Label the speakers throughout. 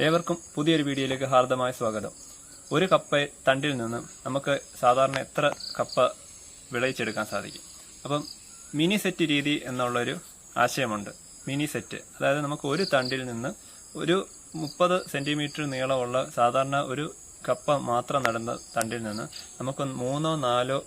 Speaker 1: ഏവർക്കും പുതിയൊരു വീഡിയോയിലേക്ക് ഹാർദമായ സ്വാഗതം. ഒരു കപ്പ തണ്ടിൽ നിന്ന് നമുക്ക് സാധാരണ എത്ര കപ്പ വിളയിച്ചെടുക്കാൻ സാധിക്കും? അപ്പം മിനി സെറ്റ് രീതി എന്നുള്ളൊരു ആശയമുണ്ട്. മിനി സെറ്റ് അതായത് നമുക്ക് ഒരു തണ്ടിൽ നിന്ന് ഒരു മുപ്പത് സെന്റിമീറ്റർ നീളമുള്ള സാധാരണ ഒരു കപ്പ മാത്രം നടന്ന തണ്ടിൽ നിന്ന് നമുക്ക് മൂന്നോ നാലോ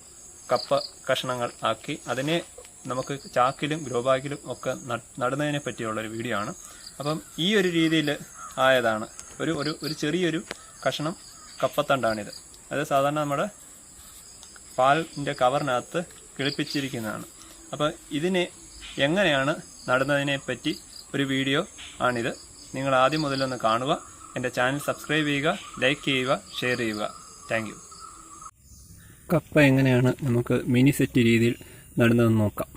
Speaker 1: കപ്പ കഷ്ണങ്ങൾ ആക്കി അതിനെ നമുക്ക് ചാക്കിലും ഗ്രോ ബാഗിലും ഒക്കെ നട്- നടുന്നതിനെ പറ്റിയുള്ളൊരു വീഡിയോ ആണ്. അപ്പം ഈ ഒരു രീതിയിൽ ആയതാണ്. ഒരു ഒരു ഒരു ചെറിയൊരു കഷ്ണം കപ്പത്തണ്ടാണിത്. അത് സാധാരണ നമ്മുടെ പാലിന്റെ കവറിനകത്ത് കിളിപ്പിച്ചിരിക്കുന്നതാണ്. അപ്പോൾ ഇതിനെ എങ്ങനെയാണ് നടുന്നതിനെ പറ്റി ഒരു വീഡിയോ ആണിത്. നിങ്ങൾ ആദ്യം മുതലൊന്ന് കാണുക എന്റെ ചാനൽ സബ്സ്ക്രൈബ് ചെയ്യുക ലൈക്ക് ചെയ്യുക ഷെയർ ചെയ്യുക. താങ്ക് കപ്പ എങ്ങനെയാണ് നമുക്ക് മിനി സെറ്റ് രീതിയിൽ നടുന്നതെന്ന് നോക്കാം.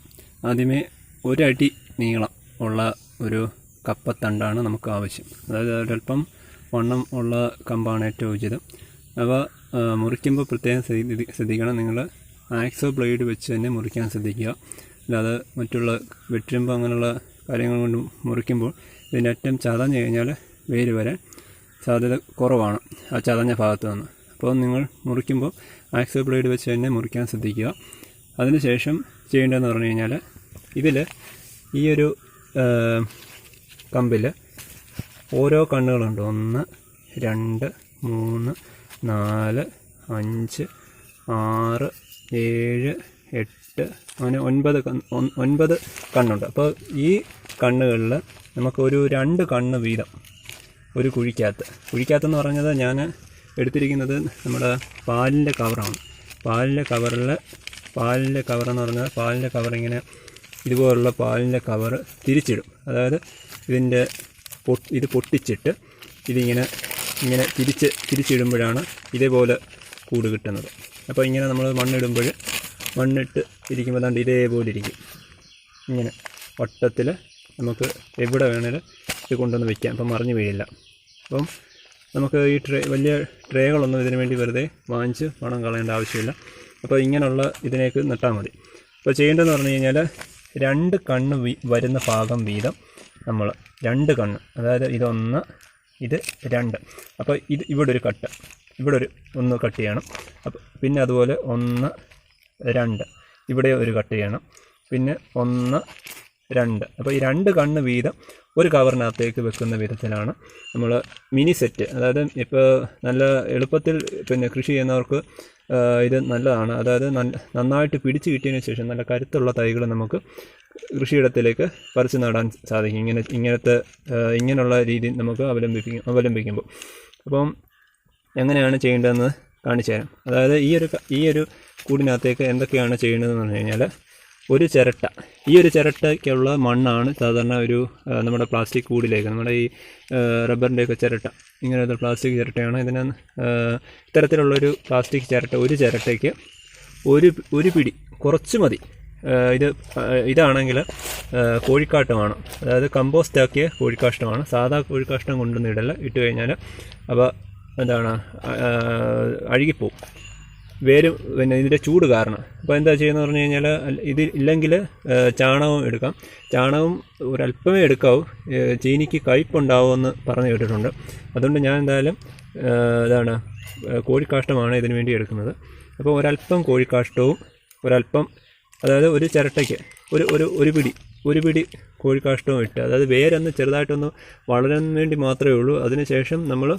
Speaker 1: ആദ്യമേ ഒരടി നീളം ഉള്ള ഒരു കപ്പത്തണ്ടാണ് നമുക്ക് ആവശ്യം അതായത് ഒരല്പം വണ്ണം ഉള്ള കമ്പാണ് ഏറ്റവും ഉചിതം. അവ മുറിക്കുമ്പോൾ പ്രത്യേകം ശ്രദ്ധിക്കണം. നിങ്ങൾ ആക്സോ ബ്ലേഡ് വെച്ച് തന്നെ മുറിക്കാൻ ശ്രദ്ധിക്കുക. അല്ലാതെ മറ്റുള്ള വെട്ടുമ്പോൾ അങ്ങനെയുള്ള കാര്യങ്ങൾ കൊണ്ട് മുറിക്കുമ്പോൾ ഇതിന്റെ അറ്റം ചതഞ്ഞു കഴിഞ്ഞാൽ വേര് വരാൻ സാധ്യത കുറവാണ്. ആ ചതഞ്ഞ ഭാഗത്ത് നിന്ന്. അപ്പോൾ നിങ്ങൾ മുറിക്കുമ്പോൾ ആക്സോ ബ്ലേഡ് വെച്ച് തന്നെ മുറിക്കാൻ ശ്രദ്ധിക്കുക. അതിനുശേഷം ചെയ്യേണ്ടതെന്ന് പറഞ്ഞു കഴിഞ്ഞാൽ ഇതിൽ ഈ ഒരു കമ്പിൽ ഓരോ കണ്ണുകളുണ്ട്. ഒന്ന് രണ്ട് മൂന്ന് നാല് അഞ്ച് ആറ് ഏഴ് എട്ട് അങ്ങനെ ഒൻപത് ഒൻപത് കണ്ണുണ്ട്. അപ്പോൾ ഈ കണ്ണുകളിൽ നമുക്കൊരു രണ്ട് കണ്ണ് വീതം ഒരു കുഴിക്കകത്ത്. കുഴിക്കകത്തെന്ന് പറഞ്ഞത് ഞാൻ എടുത്തിരിക്കുന്നത് നമ്മുടെ പാലിന്റെ കവറാണ്. പാലിന്റെ കവറിൽ പാലിന്റെ കവറെന്ന് പറഞ്ഞാൽ പാലിന്റെ കവർ ഇതുപോലുള്ള പാലിന്റെ കവർ തിരിച്ചിടും. അതായത് ഇതിന്റെ ഇത് പൊട്ടിച്ചിട്ട് ഇതിങ്ങനെ ഇങ്ങനെ തിരിച്ച് തിരിച്ചിടുമ്പോഴാണ് ഇതേപോലെ കൂട് കിട്ടുന്നത്. അപ്പോൾ ഇങ്ങനെ നമ്മൾ മണ്ണിടുമ്പോൾ മണ്ണിട്ട് ഇരിക്കുമ്പോൾ ദാണ്ട് ഇതേപോലെ ഇരിക്കും. ഇങ്ങനെ വട്ടത്തിൽ നമുക്ക് എവിടെ വേണേലും ഇത് കൊണ്ടുവന്ന് വയ്ക്കാം അപ്പം മറിഞ്ഞു വീഴില്ല. അപ്പം നമുക്ക് ഈ ട്രേ വലിയ ട്രേകളൊന്നും ഇതിനു വേണ്ടി വെറുതെ വാങ്ങിച്ച് പണം കളയേണ്ട ആവശ്യമില്ല. അപ്പോൾ ഇങ്ങനെയുള്ള ഇതിനേക്ക് നട്ടാൽ മതി. അപ്പോൾ ചെയ്യേണ്ടതെന്ന് പറഞ്ഞു കഴിഞ്ഞാൽ രണ്ട് കണ്ണ് വരുന്ന ഭാഗം വീതം നമ്മൾ രണ്ട് കണ്ണ്. അതായത് ഇതൊന്ന് ഇത് രണ്ട്. അപ്പോൾ ഇത് ഇവിടെ ഒരു കട്ട്. ഇവിടെ ഒരു ഒന്ന് കട്ട് ചെയ്യണം. അപ്പോൾ പിന്നെ അതുപോലെ ഒന്ന് രണ്ട്. ഇവിടെ ഒരു കട്ട് ചെയ്യണം. പിന്നെ ഒന്ന് രണ്ട്. അപ്പോൾ ഈ രണ്ട് കണ്ണ് വീതം ഒരു കവറിനകത്തേക്ക് വെക്കുന്ന വിധത്തിലാണ് നമ്മൾ മിനി സെറ്റ്. അതായത് ഇപ്പോൾ നല്ല എളുപ്പത്തിൽ പിന്നെ കൃഷി ചെയ്യുന്നവർക്ക് ഇത് നല്ലതാണ്. അതായത് നന്നായിട്ട് പിടിച്ചു കിട്ടിയതിന് ശേഷം നല്ല കരുത്തുള്ള തൈകൾ നമുക്ക് കൃഷിയിടത്തിലേക്ക് പറിച്ചു നടാൻ സാധിക്കും. ഇങ്ങനെ ഇങ്ങനത്തെ ഇങ്ങനെയുള്ള രീതി നമുക്ക് അവലംബിപ്പിക്കും അവലംബിക്കുമ്പോൾ. അപ്പം എങ്ങനെയാണ് ചെയ്യേണ്ടതെന്ന് കാണിച്ചു തരാം. അതായത് ഈ ഒരു ഈ ഒരു കൂടിനകത്തേക്ക് എന്തൊക്കെയാണ് ചെയ്യേണ്ടതെന്ന് പറഞ്ഞു കഴിഞ്ഞാൽ ഒരു ചിരട്ട. ഈ ഒരു ചിരട്ടയ്ക്കുള്ള മണ്ണാണ് സാധാരണ ഒരു നമ്മുടെ പ്ലാസ്റ്റിക് കൂടിലേക്ക് നമ്മുടെ ഈ റബ്ബറിന്റെയൊക്കെ ചിരട്ട. ഇങ്ങനെ പ്ലാസ്റ്റിക് ചിരട്ടയാണ്. ഇതിന് ഇത്തരത്തിലുള്ളൊരു പ്ലാസ്റ്റിക് ചിരട്ട ഒരു ചിരട്ടയ്ക്ക് ഒരു ഒരു പിടി കുറച്ച് മതി. ഇത് ഇതാണെങ്കിൽ കോഴിക്കാട്ടമാണ്. അതായത് കമ്പോസ്റ്റ് ആക്കിയ കോഴിക്കാഷ്ടമാണ്. സാധാ കോഴിക്കാഷ്ടം കൊണ്ടൊന്നും ഇടല്ല ഇട്ട് കഴിഞ്ഞാൽ അപ്പോൾ എന്താണ് അഴുകിപ്പോവും. വേര് പിന്നെ ഇതിന്റെ ചൂട് കാരണം. അപ്പോൾ എന്താ ചെയ്യുന്നത് പറഞ്ഞു കഴിഞ്ഞാൽ ഇത് ഇല്ലെങ്കിൽ ചാണകവും എടുക്കാം. ചാണകം ഒരല്പമേ എടുക്കാവൂ. ചീനിക്ക് കയ്പുണ്ടാവുമെന്ന് പറഞ്ഞു കേട്ടിട്ടുണ്ട്. അതുകൊണ്ട് ഞാൻ എന്തായാലും ഇതാണ് കോഴിക്കാഷ്ടമാണ് ഇതിനു വേണ്ടി എടുക്കുന്നത്. അപ്പോൾ ഒരല്പം കോഴിക്കാഷ്ടവും ഒരല്പം അതായത് ഒരു ചിരട്ടയ്ക്ക് ഒരു ഒരു ഒരു പിടി ഒരു പിടി കോഴിക്കാഷ്ടവും ഇട്ട് അതായത് വേരൊന്ന് ചെറുതായിട്ടൊന്ന് വളരാൻ വേണ്ടി മാത്രമേ ഉള്ളൂ. അതിനുശേഷം നമ്മൾ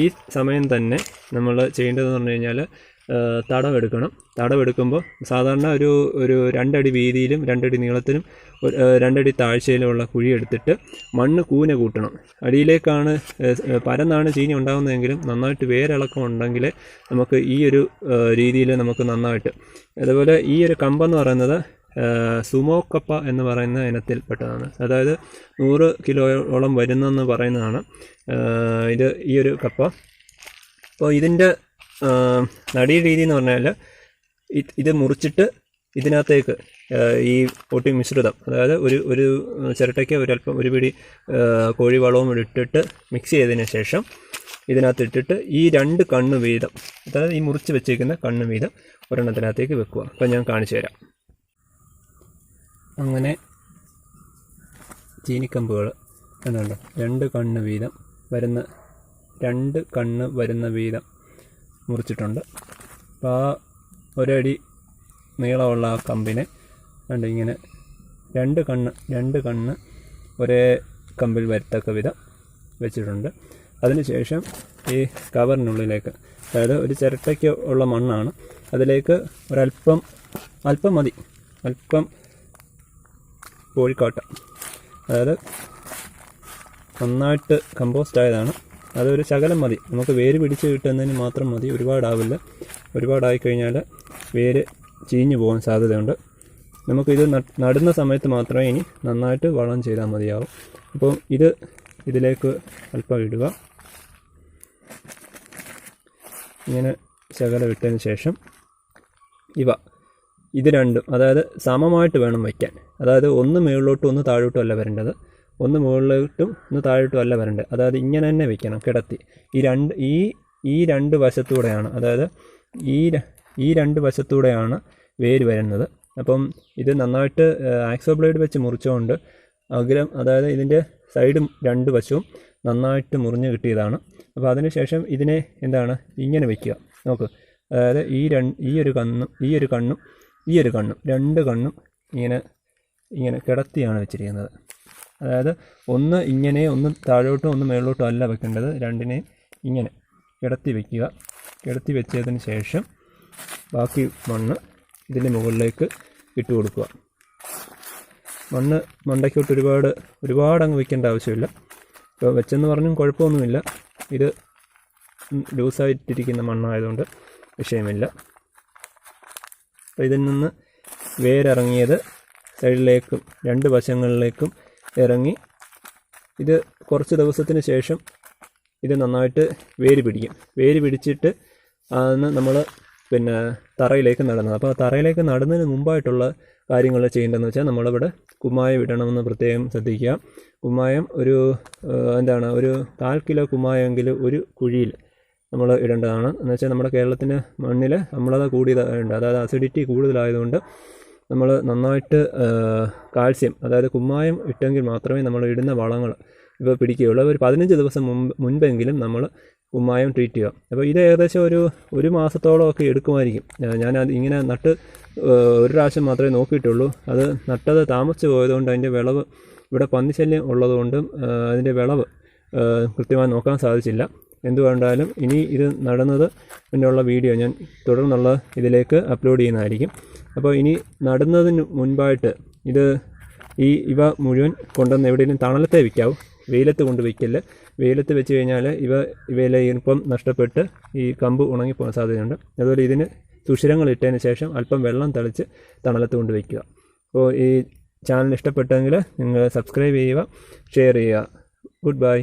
Speaker 1: ഈ സമയം തന്നെ നമ്മൾ ചെയ്യേണ്ടതെന്ന് പറഞ്ഞു കഴിഞ്ഞാൽ തടവെടുക്കണം. തടവെടുക്കുമ്പോൾ സാധാരണ ഒരു ഒരു രണ്ടടി വീതിയിലും രണ്ടടി നീളത്തിലും രണ്ടടി താഴ്ചയിലുമുള്ള കുഴി എടുത്തിട്ട് മണ്ണ് കൂന കൂട്ടണം. അടിയിലേക്കാണ് പരന്നാണ് ചീഞ്ഞ ഉണ്ടാകുന്നതെങ്കിലും നന്നായിട്ട് വേരിളക്കം ഉണ്ടെങ്കിൽ നമുക്ക് ഈ ഒരു രീതിയിൽ നമുക്ക് നന്നായിട്ട്. അതുപോലെ ഈ ഒരു കമ്പെന്ന് പറയുന്നത് സുമോക്കപ്പ എന്ന് പറയുന്ന ഇനത്തിൽ പെട്ടതാണ്. അതായത് നൂറ് കിലോയോളം വരുന്നെന്ന് പറയുന്നതാണ് ഇത് ഈ ഒരു കപ്പ. അപ്പോൾ ഇതിന്റെ നടീ രീതി എന്ന് പറഞ്ഞാൽ ഇത് മുറിച്ചിട്ട് ഇതിനകത്തേക്ക് ഈ പൊട്ടി മിശ്രിതം അതായത് ഒരു ഒരു ചിരട്ടയ്ക്ക് ഒരല്പം ഒരു പിടി കോഴിവളവും ഇട്ടിട്ട് മിക്സ് ചെയ്തതിന് ശേഷം ഇതിനകത്ത് ഇട്ടിട്ട് ഈ രണ്ട് കണ്ണ് വീതം അതായത് ഈ മുറിച്ച് വെച്ചേക്കുന്ന കണ്ണ് വീതം ഒരെണ്ണത്തിനകത്തേക്ക് വെക്കുക. അപ്പം ഞാൻ കാണിച്ചു തരാം. അങ്ങനെ ചീനിക്കമ്പുകൾ എന്നുണ്ട്. രണ്ട് കണ്ണ് വീതം വരുന്ന രണ്ട് കണ്ണ് വരുന്ന വീതം മുറിച്ചിട്ടുണ്ട്. അപ്പോൾ ആ ഒരടി നീളമുള്ള ആ കമ്പിനെ കണ്ട് ഇങ്ങനെ രണ്ട് കണ്ണ് രണ്ട് കണ്ണ് ഒരേ കമ്പിൽ വരത്തക്ക വിധം വെച്ചിട്ടുണ്ട്. അതിനുശേഷം ഈ കവറിനുള്ളിലേക്ക് അതായത് ഒരു ചിരട്ടയ്ക്ക് ഉള്ള മണ്ണാണ് അതിലേക്ക് ഒരല്പം അല്പം മതി അല്പം കോഴിക്കോട്ട. അതായത് നന്നായിട്ട് കമ്പോസ്റ്റ് ആയതാണ് അതൊരു ശകലം മതി. നമുക്ക് വേര് പിടിച്ച് കിട്ടുന്നതിന് മാത്രം മതി. ഒരുപാടാവില്ല. ഒരുപാടായി കഴിഞ്ഞാൽ വേര് ചീഞ്ഞു പോകാൻ സാധ്യതയുണ്ട്. നമുക്കിത് നടുന്ന സമയത്ത് മാത്രമേ ഇനി നന്നായിട്ട് വളം ചെയ്താൽ മതിയാവും. അപ്പോൾ ഇത് ഇതിലേക്ക് അല്പം ഇടുക. ഇങ്ങനെ ശകലം ഇട്ടതിന് ശേഷം ഇവ. ഇത് രണ്ടും അതായത് സമമായിട്ട് വേണം വയ്ക്കാൻ. അതായത് ഒന്ന് മുകളിലോട്ടും ഒന്ന് താഴോട്ടും അല്ല വരേണ്ടത്. ഒന്ന് മുകളിലോട്ടും ഒന്ന് താഴോട്ടും അല്ല വരേണ്ടത്. അതായത് ഇങ്ങനെ തന്നെ വെക്കണം കിടത്തി. ഈ രണ്ട് ഈ ഈ രണ്ട് വശത്തൂടെയാണ് അതായത് ഈ ഈ രണ്ട് വശത്തൂടെയാണ് വേര് വരുന്നത്. അപ്പം ഇത് നന്നായിട്ട് ആക്സോ ബ്ലേഡ് വെച്ച് മുറിച്ചുകൊണ്ട് അഗ്രം അതായത് ഇതിന്റെ സൈഡും രണ്ട് വശവും നന്നായിട്ട് മുറിഞ്ഞ് കിട്ടിയതാണ്. അപ്പോൾ അതിനുശേഷം ഇതിനെ എന്താണ്? ഇങ്ങനെ വെക്കുക. നോക്ക്. അതായത് ഈ രണ്ട് ഈ ഒരു കണ്ണും ഈ ഒരു കണ്ണും ഈ ഒരു കണ്ണും രണ്ട് കണ്ണും ഇങ്ങനെ ഇങ്ങനെ കിടത്തിയാണ് വെച്ചിരിക്കുന്നത്. അതായത് ഒന്ന് ഇങ്ങനെ ഒന്ന് താഴോട്ടും ഒന്ന് മേളിലോട്ടും അല്ല വെക്കേണ്ടത്. രണ്ടിനെ ഇങ്ങനെ കിടത്തി വയ്ക്കുക കിടത്തി വെച്ചതിന് ശേഷം ബാക്കി മണ്ണ് ഇതിന്റെ മുകളിലേക്ക് ഇട്ട് കൊടുക്കുക. മണ്ണ് മണ്ടയ്ക്കോട്ട് ഒരുപാട് ഒരുപാട് അങ്ങ് വെക്കേണ്ട ആവശ്യമില്ല. ഇപ്പോൾ വെച്ചെന്ന് പറഞ്ഞും കുഴപ്പമൊന്നുമില്ല. ഇത് ലൂസായിട്ടിരിക്കുന്ന മണ്ണായതുകൊണ്ട് വിഷയമില്ല. അപ്പോൾ ഇതിൽ നിന്ന് വേരിറങ്ങിയത് സൈഡിലേക്കും രണ്ട് വശങ്ങളിലേക്കും ഇറങ്ങി. ഇത് കുറച്ച് ദിവസത്തിന് ശേഷം ഇത് നന്നായിട്ട് വേര് പിടിക്കും. വേര് പിടിച്ചിട്ട് ആണ് നമ്മൾ പിന്നെ തറയിലേക്ക് നടുന്നത്. അപ്പോൾ തറയിലേക്ക് നടുന്നതിന് മുമ്പായിട്ടുള്ള കാര്യങ്ങൾ ചെയ്യേണ്ടതെന്ന് വെച്ചാൽ നമ്മളിവിടെ കുമ്മായം ഇടണമെന്ന് പ്രത്യേകം ശ്രദ്ധിക്കുക. കുമ്മായം ഒരു എന്താണ് ഒരു കാൽ കിലോ കുമ്മായമെങ്കിൽ ഒരു കുഴിയിൽ നമ്മൾ ഇടേണ്ടതാണ്. എന്ന് വെച്ചാൽ നമ്മുടെ കേരളത്തിന് മണ്ണിൽ അമ്ലത കൂടിയതുണ്ട് അതായത് അസിഡിറ്റി കൂടുതലായതുകൊണ്ട് നമ്മൾ നന്നായിട്ട് കാൽസ്യം അതായത് കുമ്മായം ഇട്ടെങ്കിൽ മാത്രമേ നമ്മൾ ഇടുന്ന വളങ്ങൾ ഇവ പിടിക്കുകയുള്ളൂ. ഒരു പതിനഞ്ച് ദിവസം മുമ്പ് മുൻപെങ്കിലും നമ്മൾ കുമ്മായം ട്രീറ്റ് ചെയ്യുക. അപ്പോൾ ഇത് ഏകദേശം ഒരു ഒരു മാസത്തോളമൊക്കെ എടുക്കുമായിരിക്കും. ഞാൻ അത് ഇങ്ങനെ നട്ട് ഒരു പ്രാവശ്യം മാത്രമേ നോക്കിയിട്ടുള്ളൂ. അത് നട്ടത് താമസിച്ച് പോയതുകൊണ്ട് അതിന്റെ വിളവ് ഇവിടെ പന്നിശല്യം ഉള്ളതുകൊണ്ടും അതിന്റെ വിളവ് കൃത്യമായി നോക്കാൻ സാധിച്ചില്ല. എന്തുകൊണ്ടാലും ഇനി ഇത് നടന്നത് എന്നുള്ള വീഡിയോ ഞാൻ തുടർന്നുള്ള ഇതിലേക്ക് അപ്ലോഡ് ചെയ്യുന്നതായിരിക്കും. അപ്പോൾ ഇനി നടുന്നതിന് മുൻപായിട്ട് ഇത് ഈ ഇവ മുഴുവൻ കൊണ്ടുവന്ന് എവിടെയെങ്കിലും തണലത്തെ വിൽക്കാവൂ വെയിലത്ത് കൊണ്ട് വയ്ക്കല്ല വെയിലത്ത് വെച്ച് കഴിഞ്ഞാൽ ഇവ ഇവയിലെ ഈർപ്പം നഷ്ടപ്പെട്ട് ഈ കമ്പ് ഉണങ്ങിപ്പോകാൻ സാധ്യതയുണ്ട്. അതുപോലെ ഇതിന് സുഷിരങ്ങൾ ഇട്ടതിന് ശേഷം അല്പം വെള്ളം തളിച്ച് തണലത്ത് കൊണ്ട് വയ്ക്കുക അപ്പോൾ ഈ ചാനൽ ഇഷ്ടപ്പെട്ടെങ്കിൽ നിങ്ങൾ സബ്സ്ക്രൈബ് ചെയ്യുക ഷെയർ ചെയ്യുക. Good bye